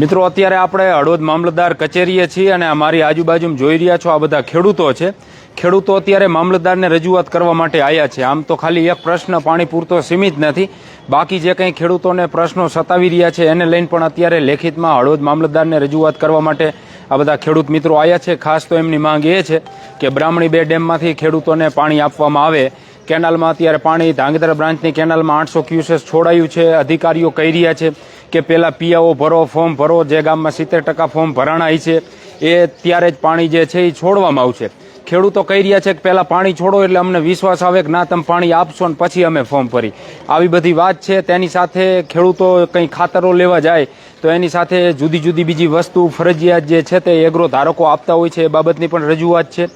મિત્રો, અત્યારે આપણે હળવદ મામલતદાર કચેરીએ છીએ અને અમારી આજુબાજુમાં જોઈ રહ્યા છો આ બધા ખેડૂતો છે. ખેડૂતો અત્યારે મામલતદારને રજૂઆત કરવા માટે આવ્યા છે. આમ તો ખાલી એક પ્રશ્ન પાણી પૂરતો સીમિત નથી. બાકી જે કંઈ ખેડૂતોને પ્રશ્નો સતાવી રહ્યા છે એને લઈને પણ અત્યારે લેખિતમાં હળવદ મામલતદારને રજૂઆત કરવા માટે આ બધા ખેડૂત મિત્રો આવ્યા છે. ખાસ તો એમની માંગ એ છે કે બ્રાહ્મણી બે ડેમમાંથી ખેડૂતોને પાણી આપવામાં આવે. કેનાલમાં અત્યારે પાણી ધાંગધ્રા બ્રાન્ચની કેનાલમાં આઠસો ક્યુસેસ છોડાયું છે. અધિકારીઓ કહી રહ્યા છે કે પેલા પીઆઓ ભરો, ફોર્મ ભરો, જે ગામમાં સિત્તેર ટકા ફોર્મ ભરાણાય છે, એ ત્યારે જ પાણી જે છે એ છોડવામાં આવશે. ખેડૂતો કહી રહ્યા છે કે પહેલાં પાણી છોડો એટલે અમને વિશ્વાસ આવે કે ના, તમે પાણી આપશો ને પછી અમે ફોર્મ ભરી. આવી બધી વાત છે, તેની સાથે ખેડૂતો કંઈ ખાતરો લેવા જાય, તો એની સાથે જુદી જુદી બીજી વસ્તુ, ફરજિયાત જે છે તે એગ્રો ધારકો આપતા હોય છે, એ બાબતની પણ રજૂઆત છે.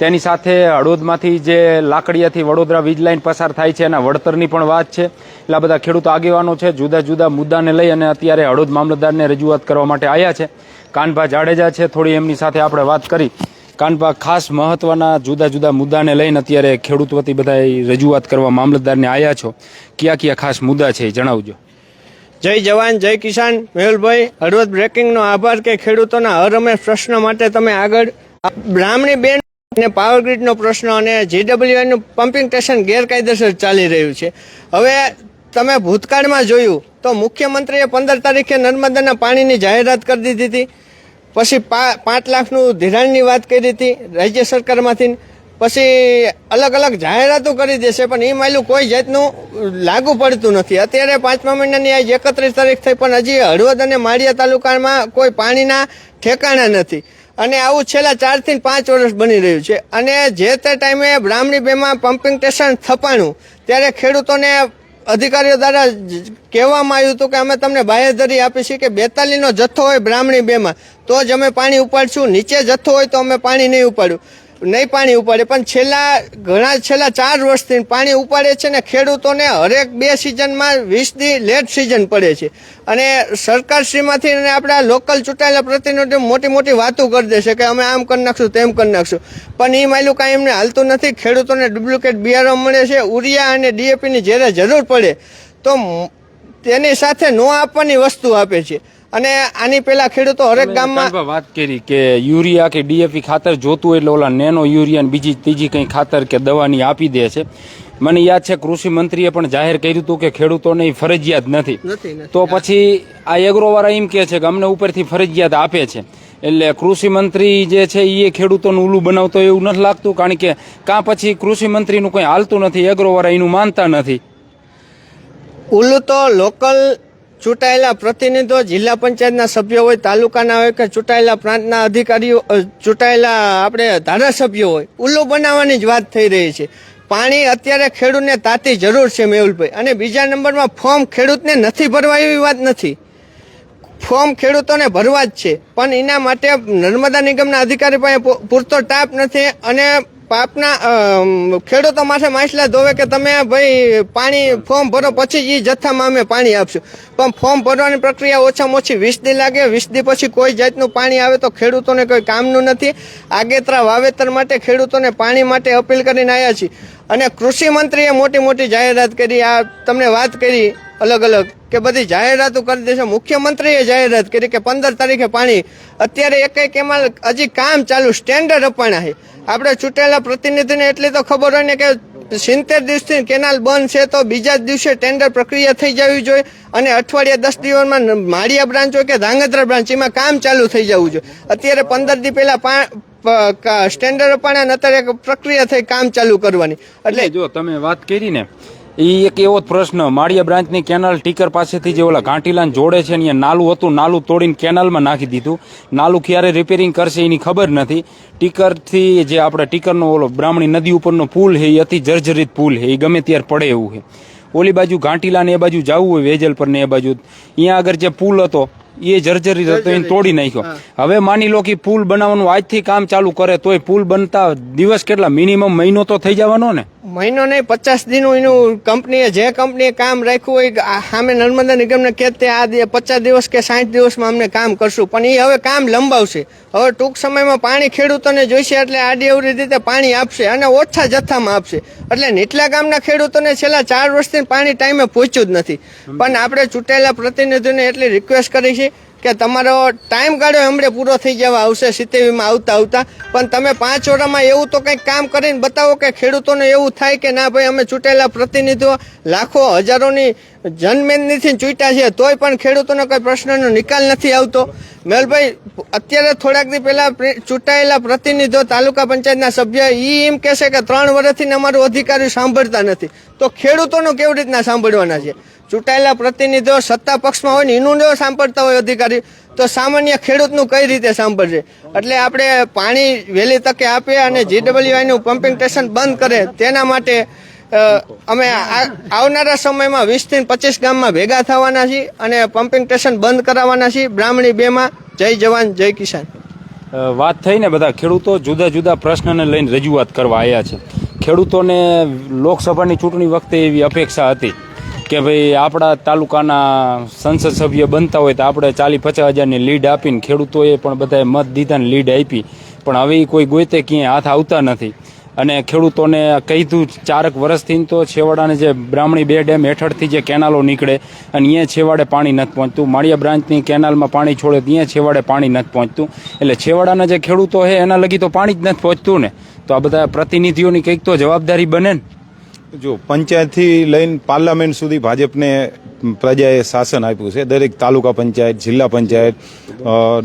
તેની સાથે હળવદમાંથી જે લાકડીયાથી વડોદરા વીજ લાઇન પસાર થાય છે એના વળતરની પણ વાત છે. એટલે બધા ખેડૂત આગેવાનો છે, જુદા જુદા મુદ્દાને લઈ અને અત્યારે હળવદ મામલતદારને રજૂઆત કરવા માટે આવ્યા છે. કાનભા જાડેજા છે, થોડી એમની સાથે આપણે વાત કરી. કાનભા, ખાસ મહત્વના જુદા જુદા મુદ્દાને લઈને અત્યારે ખેડૂત વતી બધા રજૂઆત કરવા મામલતદારને આવ્યા છો. કયા કયા ખાસ મુદ્દા છે એ જણાવજો. જય જવાન, જય કિસાન. મેહુલભાઈ, હળવદ બ્રેકિંગનો આભાર કે ખેડૂતોના હરહંમેશ પ્રશ્ન માટે તમે આગળ. બ્રાહ્મણી બેન અને પાવર ગ્રીડનો પ્રશ્ન અને જીડબ્લ્યુએનનું પમ્પિંગ સ્ટેશન ગેરકાયદેસર ચાલી રહ્યું છે. હવે તમે ભૂતકાળમાં જોયું તો મુખ્યમંત્રીએ પંદર તારીખે નર્મદાના પાણીની જાહેરાત કરી દીધી હતી. પછી પાંચ લાખનું ધિરાણની વાત કરી હતી રાજ્ય સરકારમાંથી. પછી અલગ અલગ જાહેરાતો કરી દેશે, પણ એ માયલું કોઈ જાતનું લાગુ પડતું નથી. અત્યારે પાંચમા મહિનાની આજ એકત્રીસ તારીખ થઈ, પણ હજી હળવદ અને માળિયા તાલુકામાં કોઈ પાણીના ઠેકાણા નથી. અને આવું છેલ્લા ચારથી પાંચ વર્ષ બની રહ્યું છે. અને જે તે ટાઈમે બ્રાહ્મણી બેમાં પમ્પિંગ સ્ટેશન થપાણું ત્યારે ખેડૂતોને અધિકારીઓ દ્વારા કહેવામાં આવ્યું હતું કે અમે તમને બાહેધરી આપીશું કે બેતાલીનો જથ્થો હોય બ્રાહ્મણી બેમાં, તો જ અમે પાણી ઉપાડશું. નીચે જથ્થો હોય તો અમે પાણી નહીં ઉપાડ્યું. નહીં પાણી ઉપાડે, પણ છેલ્લા ઘણા, છેલ્લા ચાર વર્ષથી પાણી ઉપાડે છે ને ખેડૂતોને હરેક બે સિઝનમાં વીસ દી લેટ સિઝન પડે છે. અને સરકારશ્રીમાંથી અને આપણા લોકલ ચૂંટાયેલા પ્રતિનિધિઓ મોટી મોટી વાતો કરી દેશે કે અમે આમ કરી નાખશું, તેમ કરી નાખશું. પણ એ માયલું કાંઈ એમને હાલતું નથી. ખેડૂતોને ડુપ્લિકેટ બિયારણ મળે છે ઉરિયા અને ડીએપીની જ્યારે જરૂર પડે, તો તેની સાથે ન આપવાની વસ્તુ આપે છે. અને આની પહેલા ખેડૂતો હરેક ગામમાં વાત કરી કે યુરિયા કે ડીએપી ખાતર જોતું હોય એટલે ઓલા નેનો યુરિયા ને બીજી ત્રીજી કંઈ ખાતર કે દવાની આપી દે છે. મને યાદ છે કૃષિ મંત્રીએ પણ જાહેર કર્યું હતું કે ખેડૂતોને ફરજિયાત નથી. તો પછી આ એગ્રોવાળા એમ કે છે કે અમને ઉપરથી ફરજિયાત આપે છે. એટલે કૃષિ મંત્રી જે છે એ ખેડૂતોનું ઉલું બનાવતો એવું નથી લાગતું કારણ કે કાં પછી કૃષિ મંત્રીનું કંઈ હાલતું નથી એગ્રોવાળા એનું માનતા નથી. ઉલું તો લોકલ ચૂંટાયેલા પ્રતિનિધિઓ, જિલ્લા પંચાયતના સભ્યો હોય, તાલુકાના હોય કે ચૂંટાયેલા પ્રાંતના અધિકારીઓ ચૂંટાયેલા આપણે ધારાસભ્યો હોય, ઉલ્લુ બનાવવાની જ વાત થઈ રહી છે. પાણી અત્યારે ખેડૂતને તાતી જરૂર છે મેહુલભાઈ. અને બીજા નંબરમાં ફોર્મ ખેડૂતને નથી ભરવા એવી વાત નથી. ફોર્મ ખેડૂતોને ભરવા જ છે. પણ એના માટે નર્મદા નિગમના અધિકારી પાસે પૂરતો ટાપ નથી અને પાપના ખેડૂતો માથે માછલા ધોવે કે તમે ભાઈ પાણી ફોર્મ ભરો પછી એ જથ્થામાં અમે પાણી આપશું. પણ ફોર્મ ભરવાની પ્રક્રિયા ઓછામાં ઓછી વીસ દી લાગે, વીસ દી પછી કોઈ જાતનું પાણી આવે તો ખેડૂતોને કોઈ કામનું નથી. આગેતરા વાવેતર માટે ખેડૂતોને પાણી માટે અપીલ કરીને આવ્યા છીએ. અને કૃષિ મંત્રીએ મોટી મોટી જાહેરાત કરી, આ તમને વાત કરી અલગ અલગ, કે બધી જાહેરાતો કરી દેશે. મુખ્યમંત્રીએ જાહેરાત કરી કે પંદર તારીખે પાણી. અત્યારે એક એક એમાં હજી કામ ચાલુ, સ્ટેન્ડર્ડ અપાણા છે. આપણે ચૂંટેલા પ્રતિનિધિને એટલી તો ખબર હોય ને કે સિત્તેર દિવસથી કેનાલ બંધ છે તો બીજા દિવસે ટેન્ડર પ્રક્રિયા થઈ જવી જોઈએ અને અઠવાડિયા દસ દિવસમાં માળિયા બ્રાન્ચ હોય કે ધાંગધ્રા બ્રાન્ચ, એમાં કામ ચાલુ થઈ જવું જોઈએ. અત્યારે પંદર દી પહેલા સ્ટેન્ડર્ડ અપાણા અત્યારે પ્રક્રિયા થઈ કામ ચાલુ કરવાની. એટલે જો તમે વાત કરી ને એ એક એવો જ પ્રશ્ન. માળિયા બ્રાન્ચની કેનાલ ટીકર પાસેથી જે ઓલા ઘાંટીલાને જોડે છે અહીંયા નાલું હતું, નાલું તોડીને કેનાલમાં નાખી દીધું. નાલું ક્યારે રિપેરિંગ કરશે એની ખબર નથી. ટીકરથી જે આપણે ટીકરનો ઓલો બ્રાહ્મણી નદી ઉપરનો પુલ છે એ અતિ જર્જરિત પુલ છે એ ગમે ત્યારે પડે એવું છે. ઓલી બાજુ ઘાંટીલા ને એ બાજુ જવું હોય, વેજલ પર ને એ બાજુ. અહીંયા આગળ જે પુલ હતો એ જર્જરી હતો એને તોડી નાખ્યો. હવે માની લો કે પુલ બનાવવાનું આજથી કામ ચાલુ કરે તોય પુલ બનતા દિવસ કેટલા? મિનિમમ મહિનો તો થઈ જવાનો ને? મહિનો નહીં પચાસ દિનનું એનું કંપનીએ જે કંપનીએ કામ રાખ્યું હોય સામે નર્મદા નિગમને કે તે આ પચાસ દિવસ કે સાઠ દિવસમાં અમને કામ કરશું. પણ એ હવે કામ લંબાવશે. હવે ટૂંક સમયમાં પાણી ખેડૂતોને જોઈશે એટલે આડી અવડી રીતે પાણી આપશે અને ઓછા જથ્થામાં આપશે. એટલે નીટલા ગામના ખેડૂતોને છેલ્લા ચાર વર્ષથી પાણી ટાઈમે પહોંચ્યું જ નથી. પણ આપણે ચૂંટાયેલા પ્રતિનિધિઓને એટલી રિક્વેસ્ટ કરી છે કે તમારો ટાઈમ કાઢ્યો હમણે પૂરો થઈ જવા આવશે સિત્તેવીમાં આવતા આવતા. પણ તમે પાંચ વર્ષમાં એવું તો કંઈક કામ કરીને બતાવો કે ખેડૂતોને એવું થાય કે ના ભાઈ, અમે ચૂંટાયેલા પ્રતિનિધિઓ લાખો હજારોની જનમેદનીથી ચૂંટ્યા છે તોય પણ ખેડૂતોનો કોઈ પ્રશ્નનો નિકાલ નથી આવતો. મેલભાઈ, અત્યારે થોડાક દી પહેલાં ચૂંટાયેલા પ્રતિનિધિઓ, તાલુકા પંચાયતના સભ્ય એ એમ કહેશે કે ત્રણ વર્ષથી અમારું અધિકારી સાંભળતા નથી. તો ખેડૂતોનું કેવી રીતના સાંભળવાના છે? ચૂંટાયેલા પ્રતિનિધિઓ સત્તા પક્ષમાં હોય ને એનું જો સાંભળતા હોય અધિકારી, તો સામાન્ય ખેડૂતનું કઈ રીતે સાંભળશે? એટલે આપણે પાણી વહેલી તકે આપીએ અને જીડબ્લ્યુઆઈનું પમ્પિંગ સ્ટેશન બંધ કરે, તેના માટે અમે આવનારા સમયમાં વીસથી પચીસ ગામમાં ભેગા થવાના છીએ અને પમ્પિંગ સ્ટેશન બંધ કરાવવાના છીએ. બ્રાહ્મણી બેમાં, જય જવાન, જય કિસાન. વાત થઈ ને બધા ખેડૂતો જુદા જુદા પ્રશ્નને લઈને રજૂઆત કરવા આવ્યા છે. ખેડૂતોને લોકસભાની ચૂંટણી વખતે એવી અપેક્ષા હતી. કે ભાઈ આપણા તાલુકાના સંસદ સભ્ય બનતા હોય તો આપણે ચાલી પચાસ હજારની લીડ આપીને ખેડૂતોએ પણ બધાએ મત દીધા ને લીડ આપી. પણ હવે કોઈ ગોતે ક્યાંય હાથ આવતા નથી. અને ખેડૂતોને કીધું ચારક વર્ષથી તો છેવાડાને જે બ્રાહ્મણી બે ડેમ હેઠળથી જે કેનાલો નીકળે અને અહીંયા છેવાડે પાણી નથી પહોંચતું. માળિયા બ્રાન્ચની કેનાલમાં પાણી છોડે ત્યાં છેવાડે પાણી નથી પહોંચતું. એટલે છેવાડાના જે ખેડૂતો છે એના લગી તો પાણી જ નથી પહોંચતું ને. તો આ બધા પ્રતિનિધિઓની કંઈક તો જવાબદારી બને ને જો પંચાયતથી લઈને પાર્લામેન્ટ સુધી ભાજપને પ્રજાએ શાસન આપ્યું છે. દરેક તાલુકા પંચાયત, જિલ્લા પંચાયત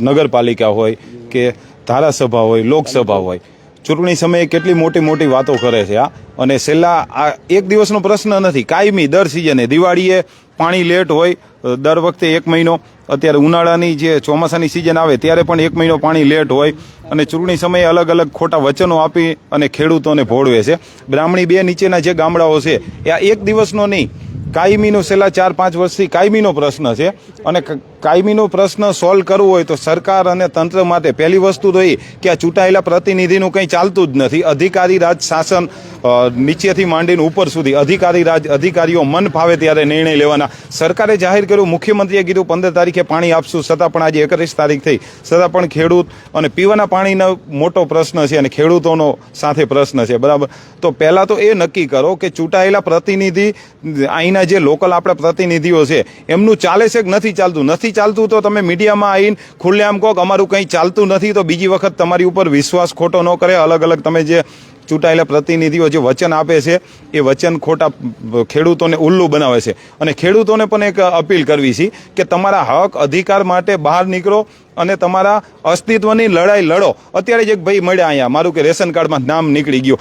નગરપાલિકા હોય કે ધારાસભા હોય, લોકસભા હોય, ચૂંટણી સમયે કેટલી મોટી મોટી વાતો કરે છે આ અને છેલ્લા આ એક દિવસનો પ્રશ્ન નથી. કાયમી દર સિઝને દિવાળીએ પાણી લેટ હોય દર વખતે એક મહિનો. અત્યારે ઉનાળાની જે ચોમાસાની સિઝન આવે, ત્યારે પણ એક મહિનો પાણી લેટ હોય અને ચૂંટણી સમયે અલગ અલગ ખોટા વચનો આપી અને ખેડૂતોને ભોળવે છે. બ્રાહ્મણી બે નીચેના જે ગામડાઓ છે, એ આ એક દિવસનો નહીં, કાયમીનો છેલ્લા ચાર પાંચ વર્ષથી કાયમીનો પ્રશ્ન છે અને કાયમીનો પ્રશ્ન સોલ્વ કરવો હોય તો સરકાર અને તંત્ર માટે પહેલી વસ્તુ તો એ કે આ ચૂંટાયેલા પ્રતિનિધિનું કંઈ ચાલતું જ નથી. અધિકારી રાજ શાસન નીચેથી માંડીને ઉપર સુધી અધિકારી રાજ અધિકારીઓ મન ફાવે ત્યારે નિર્ણય લેવાના. સરકારે જાહેર કર્યું, મુખ્યમંત્રીએ કીધું, પંદર તારીખે પાણી આપશું. છતાં પણ આજે એકત્રીસ તારીખ થઈ. છતાં પણ ખેડૂત અને પીવાના પાણીનો મોટો પ્રશ્ન છે અને ખેડૂતોનો સાથે પ્રશ્ન છે. બરાબર? તો પહેલાં તો એ નક્કી કરો કે ચૂંટાયેલા પ્રતિનિધિ અહીંના જે લોકલ આપણા પ્રતિનિધિઓ છે, એમનું ચાલે છે કે નથી ચાલતું? નથી ચાલતું તો તમે મીડિયામાં આવીને ખુલ્લેઆમ કહો અમારું કંઈ ચાલતું નથી તો બીજી વખત તમારી ઉપર વિશ્વાસ ખોટો ન કરે. અલગ અલગ તમે જે ચૂંટાયેલા પ્રતિનિધિઓ જે વચન આપે છે, એ વચન ખોટા ખેડૂતોને ઉલ્લુ બનાવે છે. અને ખેડૂતોને પણ એક અપીલ કરવી છે કે તમારા હક અધિકાર માટે બહાર નીકળો અને તમારા અસ્તિત્વની લડાઈ લડો. અત્યારે જ એક ભાઈ મળ્યા અહીંયા, મારું કે રેશન કાર્ડમાં નામ નીકળી ગયું.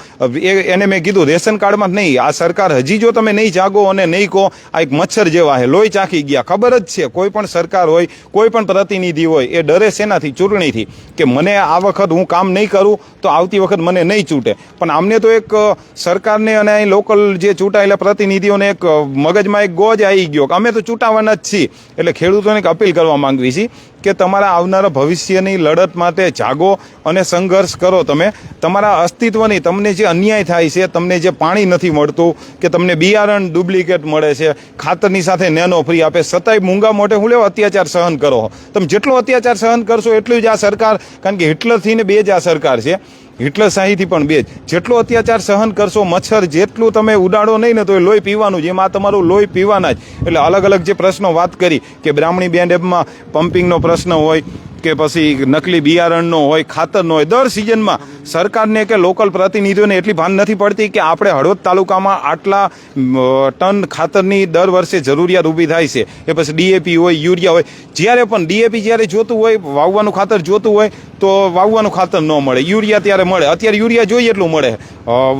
એને મેં કીધું, રેશન કાર્ડમાં નહીં, આ સરકાર હજી જો તમે નહીં જાગો અને નહીં કહો, આ એક મચ્છર જેવા છે લોહી ચાખી ગયા. ખબર જ છે, કોઈ પણ સરકાર હોય, કોઈ પણ પ્રતિનિધિ હોય, એ ડરે શેનાથી, ચૂંટણીથી, કે મને આ વખત હું કામ નહીં કરું, તો આવતી વખત મને નહીં ચૂંટે. પણ આમને તો એક સરકારને અને અહીં લોકલ જે ચૂંટાયેલા પ્રતિનિધિઓને એક મગજમાં એક ગોજ આવી ગયો કે અમે તો ચૂંટાવાના જ છીએ. એટલે ખેડૂતોને એક અપીલ કરવા માંગવી છે કે તમારા આવનારા ભવિષ્યની લડત માટે જાગો અને સંઘર્ષ કરો. તમે તમારા અસ્તિત્વની તમને જે અન્યાય થાય છે, તમને જે પાણી નથી મળતું, કે તમને બિયારણ ડુપ્લિકેટ મળે છે, ખાતરની સાથે નેનો ફ્રી આપે છતાંય મૂંગા મોટે હું લેવો અત્યાચાર સહન કરો. તમે જેટલો અત્યાચાર સહન કરશો એટલું જ આ સરકાર, કારણ કે હિટલરથી ને બે જ આ સરકાર છે. હિટલર શાહીથી પણ બે જેટલો અત્યાચાર સહન કરશો, મચ્છર જેટલું તમે ઉડાડો નહીં ને તો એ લોહી પીવાનું જ. એમાં તમારું લોહી પીવાના જ. એટલે અલગ અલગ જે પ્રશ્નો વાત કરી કે બ્રાહ્મણી બે ડેમમાં પમ્પિંગનો પ્રશ્ન હોય કે પછી નકલી બિયારણનો હોય, ખાતરનો હોય, દર સિઝનમાં સરકારને કે લોકલ પ્રતિનિધિઓને એટલી ભાન નથી પડતી કે આપણે હળવદ તાલુકામાં આટલા ટન ખાતરની દર વર્ષે જરૂરિયાત ઊભી થાય છે. એ પછી ડીએપી હોય, યુરિયા હોય. જ્યારે પણ ડીએપી જ્યારે જોતું હોય, વાવવાનું ખાતર જોતું હોય, તો વાવવાનું ખાતર ન મળે. યુરિયા ત્યારે મળે. અત્યારે યુરિયા જોઈએ એટલું મળે.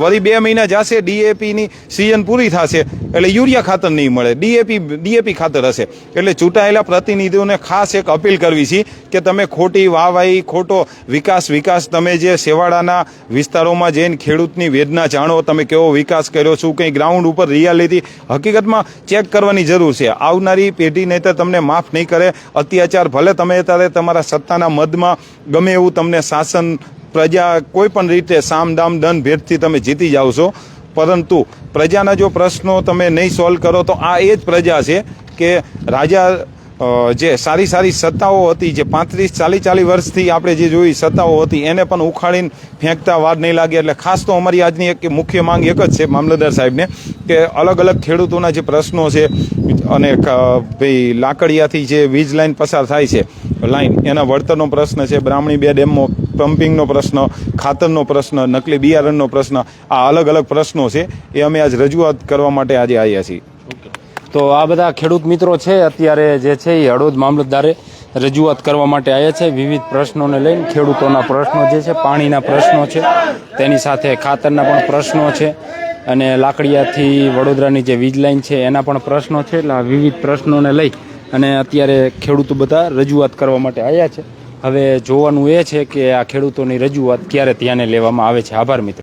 વળી બે મહિના જશે, ડીએપીની સિઝન પૂરી થશે, એટલે યુરિયા ખાતર નહીં મળે. ડીએપી ડીએપી ખાતર હશે. એટલે ચૂંટાયેલા પ્રતિનિધિઓને ખાસ એક અપીલ કરવી છે કે તમે ખોટી વાહવાહી, ખોટો વિકાસ વિકાસ તમે જે સેવાડાના વિસ્તારોમાં જઈને ખેડૂતની વેદના જાણો, તમે કેવો વિકાસ કર્યો છું કંઈ ગ્રાઉન્ડ ઉપર રિયાલિટી હકીકતમાં ચેક કરવાની જરૂર છે. આવનારી પેઢી નહીં તમને માફ નહીં કરે. અત્યાચાર ભલે તમે ત્યારે તમારા સત્તાના મદમાં ગમે એવું તમને શાસન, પ્રજા કોઈ પણ રીતે સામ દામ, દંડ ભેદથી તમે જીતી જાઓ છો. પરંતુ પ્રજાના જો પ્રશ્નો તમે નહીં સોલ્વ કરો તો આ એ જ પ્રજા છે કે રાજા જે સારી સારી સત્તાઓ હતી, જે પાંત્રીસ ચાલી ચાલી વર્ષથી આપણે જે જોઈ સત્તાઓ હતી, એને પણ ઉખાડીને ફેંકતા વાર નહીં લાગે. એટલે ખાસ તો અમારી આજની એક મુખ્ય માંગ એક જ છે મામલતદાર સાહેબને, કે અલગ અલગ ખેડૂતોના જે પ્રશ્નો છે અને ભાઈ લાકડિયાથી જે વીજ લાઈન પસાર થાય છે, લાઈન, એના વળતરનો પ્રશ્ન છે, બ્રાહ્મણી બે ડેમનો, પમ્પિંગનો પ્રશ્ન, ખાતરનો પ્રશ્ન, નકલી બિયારણનો પ્રશ્ન, આ અલગ અલગ પ્રશ્નો છે, એ અમે આજ રજૂઆત કરવા માટે આજે આવ્યા છીએ. તો આ બધા ખેડૂત મિત્રો છે, અત્યારે જે છે એ હળવદ મામલતદારે રજૂઆત કરવા માટે આવ્યા છે. વિવિધ પ્રશ્નોને લઈને ખેડૂતોના પ્રશ્નો જે છે, પાણીના પ્રશ્નો છે, તેની સાથે ખાતરના પણ પ્રશ્નો છે અને લાકડિયાથી વડોદરાની જે વીજ લાઈન છે, એના પણ પ્રશ્નો છે. એટલે વિવિધ પ્રશ્નોને લઈ અને અત્યારે ખેડૂતો બધા રજૂઆત કરવા માટે આવ્યા છે. હવે જોવાનું એ છે કે આ ખેડૂતોની રજૂઆત ક્યારે ધ્યાને લેવામાં આવે છે. આભાર મિત્રો.